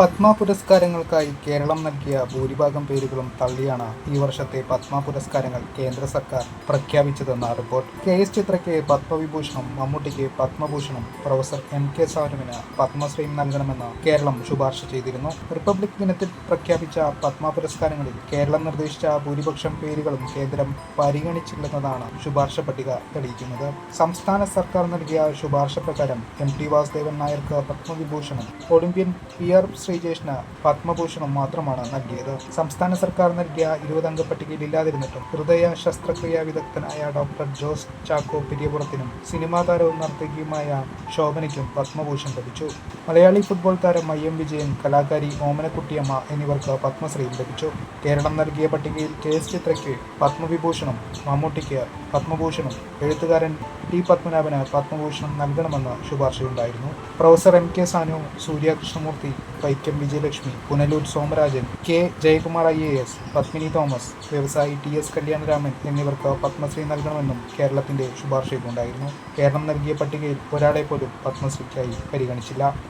പത്മ പുരസ്കാരങ്ങൾക്കായി കേരളം നൽകിയ ഭൂരിഭാഗം പേരുകളും തള്ളിയാണ് ഈ വർഷത്തെ പത്മ പുരസ്കാരങ്ങൾ കേന്ദ്ര സർക്കാർ പ്രഖ്യാപിച്ചതെന്ന റിപ്പോർട്ട്. കെ എസ് ചിത്രയ്ക്ക് പത്മവിഭൂഷണം മമ്മൂട്ടിക്ക് പത്മഭൂഷണം പ്രൊഫസർ എം കെ സാനുവിന് പത്മശ്രീയും നൽകണമെന്ന് കേരളം ശുപാർശ ചെയ്തിരുന്നു. റിപ്പബ്ലിക് ദിനത്തിൽ പ്രഖ്യാപിച്ച പത്മ പുരസ്കാരങ്ങളിൽ കേരളം നിർദ്ദേശിച്ച ഭൂരിപക്ഷം പേരുകളും കേന്ദ്രം പരിഗണിച്ചില്ലെന്നതാണ് ശുപാർശ പട്ടിക തെളിയിക്കുന്നത്. സംസ്ഥാന സർക്കാർ നൽകിയ ശുപാർശ പ്രകാരം എം ടി വാസുദേവൻ നായർക്ക് പത്മവിഭൂഷണം ഒളിമ്പ്യൻ പി ആർ ശ്രീജേഷിന് പത്മഭൂഷണം മാത്രമാണ് നൽകിയത്. സംസ്ഥാന സർക്കാർ നൽകിയ ഇരുപതംഗ പട്ടികയിൽ ഇല്ലാതിരുന്നിട്ടും ഹൃദയ ശസ്ത്രക്രിയാ വിദഗ്ധനായ ഡോക്ടർ ജോസ് ചാക്കോ പെരിയപുറത്തിനും സിനിമാ താരവും നർത്തകിയുമായ ശോഭനയ്ക്കും പത്മഭൂഷൺ ലഭിച്ചു. മലയാളി ഫുട്ബോൾ താരം ഐ എം വിജയൻ കലാകാരി ഓമനക്കുട്ടിയമ്മ എന്നിവർക്ക് പത്മശ്രീയും ലഭിച്ചു. കേരളം നൽകിയ പട്ടികയിൽ കെ എസ് ചിത്രയ്ക്ക് പത്മവിഭൂഷണം മമ്മൂട്ടിക്ക് പത്മഭൂഷണം എഴുത്തുകാരൻ ടി പത്മനാഭന് പത്മഭൂഷണം നൽകണമെന്ന് ശുപാർശയുണ്ടായിരുന്നു. Professor M K Sanu Surya Krishnamoorthy Vaikom Vijayalakshmi Punalur Somarajan K. Jayakumar I A S Padmini Thomas വ്യവസായി ടി എസ് കല്യാണരാമൻ എന്നിവർക്ക് പത്മശ്രീ നൽകണമെന്നും കേരളത്തിന്റെ ശുപാർശയിലുണ്ടായിരുന്നു കേരളം നൽകിയ പട്ടികയിൽ ഒരാളെ പോലും പത്മശ്രീക്കായി പരിഗണിച്ചില്ല.